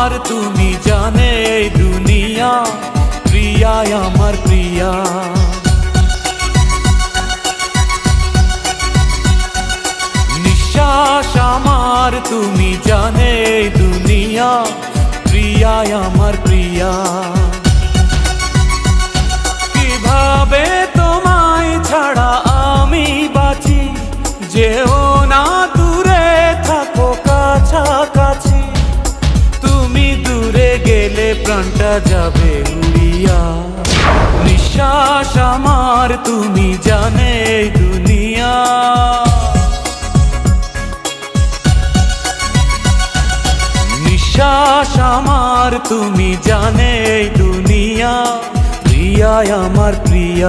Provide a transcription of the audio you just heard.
আমার তুমি জানে দুনিয়া প্রিয়া আমার প্রিয়া। নিঃশ্বাস আমার, তুমি জানে দুনিয়া প্রিয়া আমার প্রিয়া। কীভাবে তোমায় ছাড়া আমি বাঁচি, যেও প্রাণটা যাবে উড়িয়া। নিঃশ্বাস আমার, তুমি জানে দুনিয়া। নিঃশ্বাস আমার, তুমি জানে দুনিয়া। প্রিয়ায় আমার প্রিয়া।